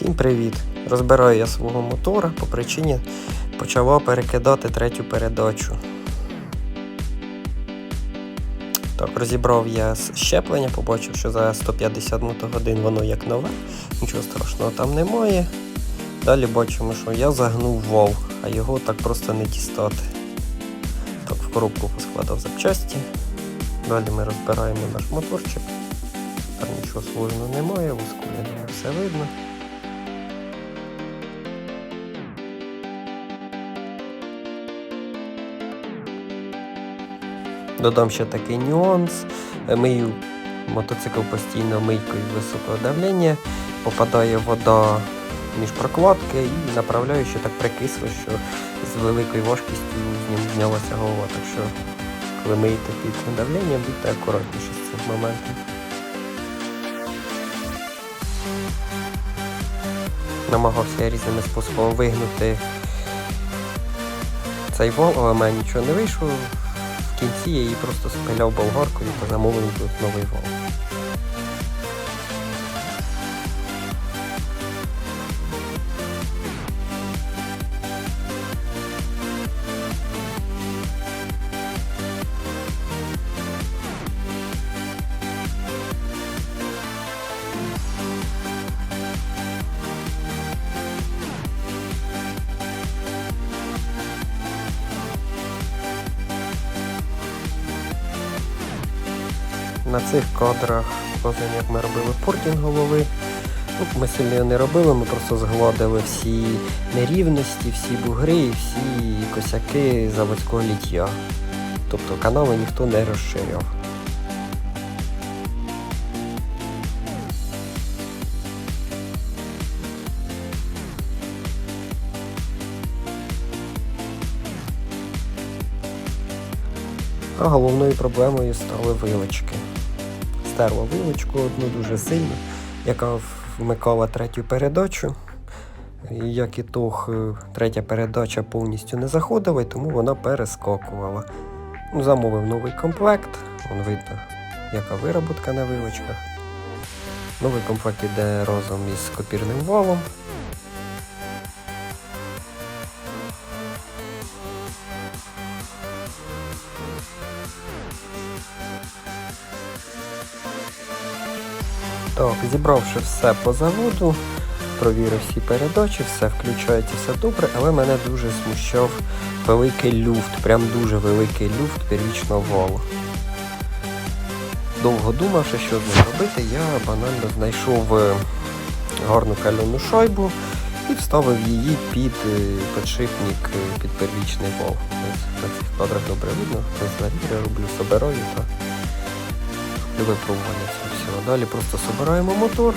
Всім привіт! Розбираю я свого мотора по причині почала перекидати третю передачу. Так, розібрав я щеплення, побачив, що за 150 мотогодин воно як нове, нічого страшного там немає. Далі бачимо, що я загнув вал, а його так просто не дістати. Так, в коробку поскладав запчасті. Далі ми розбираємо наш моторчик. Там нічого сложного немає, я все видно. Додам ще такий нюанс. Е, Мию мотоцикл постійно мийкою високого давлення, попадає вода між прокладки і направляю, що так прикисло, що з великою важкістю з ним знялася голова. Так що, коли миєте під давленням, будьте акуратніші з цим моментом. Намагався різними способами вигнути цей вал, але в мене нічого не вийшло. Кінці я її просто спиляв болгаркою та замовив новий вал. На цих кадрах показуємо, як ми робили портінг голови. Ну, Ми сильно не робили, ми просто згладили всі нерівності, всі бугри і всі косяки заводського ліття. Тобто канали ніхто не розширяв. А головною проблемою стали вилочки. Стерла вилочку одну дуже сильно, яка вмикала третю передачу. Як і тох, е, третя передача повністю не заходила, тому вона перескокувала. Ну, Замовив новий комплект, Вон видно, яка вироботка на вилочках. Новий комплект йде разом із копірним валом. Так, зібравши все по заводу, провірив всі передачі, все включається, все добре, але мене дуже смущав великий люфт, прям дуже великий люфт первічного валу. Довго думавши, що з ним робити, я банально знайшов е, гарну кальону шайбу і вставив її під е, підшипник е, під первічний вал. На цих кадрах добре видно, я роблю, собираю та для випробування всього. Далі просто собираємо мотор,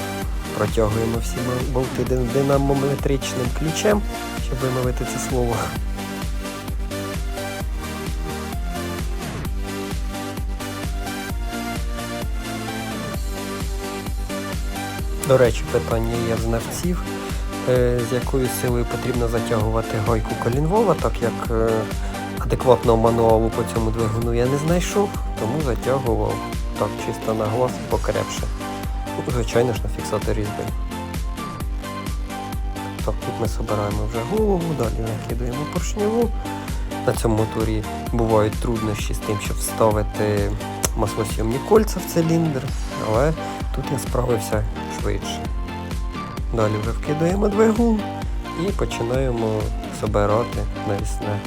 протягуємо всі болти динамометричним ключем, щоб вимовити це слово. До речі, питання є знавців, е, з якою силою потрібно затягувати гайку колінвола, так як е, адекватного мануалу по цьому двигуну я не знайшов, тому затягував так чисто на глаз покрепше. Ну, звичайно ж на фіксатор різьби. Так, тут ми збираємо вже голову, далі накидуємо поршневу. На цьому моторі бувають труднощі з тим, щоб вставити маслосйомні кольця в циліндр, але тут я справився швидше. Далі вже вкидаємо двигун і починаємо збирати навісне.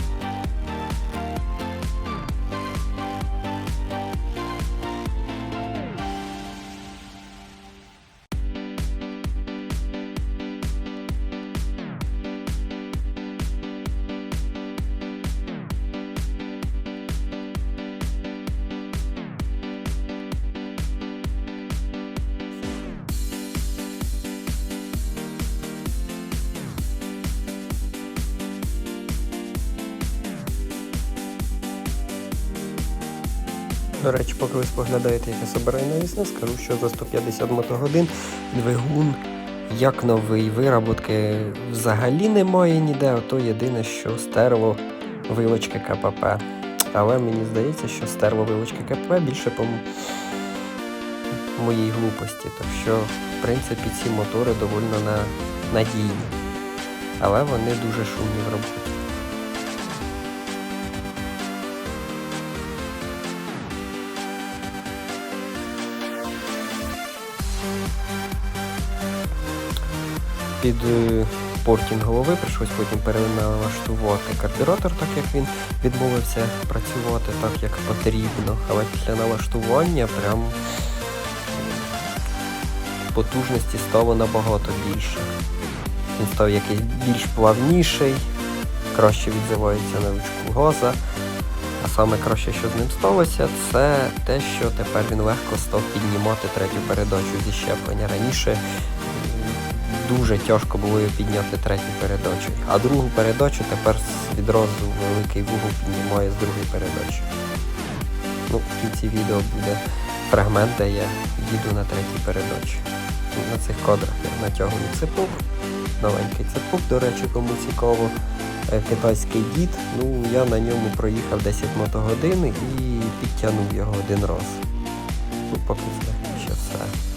До речі, поки ви споглядаєте, як я собираю навісне, скажу, що за 150 мотогодин двигун як новий, вироботки взагалі немає ніде, ото єдине, що стерво вилочки КПП. Але мені здається, що стерво вилочки КПП більше по моїй глупості. Так що, в принципі, ці мотори доволі на надійні. Але вони дуже шумні в роботі. Під е, портінг голови прийшлось потім переналаштувати карбюратор, так як він відмовився працювати так, як потрібно. Але після налаштування прям потужності стало набагато більше. Він став якийсь більш плавніший, краще відзивається на ручку газа. А саме краще, що з ним сталося, це те, що тепер він легко став піднімати третю передачу зі щеплення. Раніше дуже тяжко було його підняти третю передачу. А другу передачу тепер відразу великий вугол піднімає з другої передачі. Ну, в кінці відео буде фрагмент, де я їду на третій передачі. На цих кадрах я натягую цепок. Новенький цепок, до речі, кому цікаво. Е, Китайський дід. Ну, я на ньому проїхав 10 мотогодин і підтягнув його один раз. Ну, поки це ще все.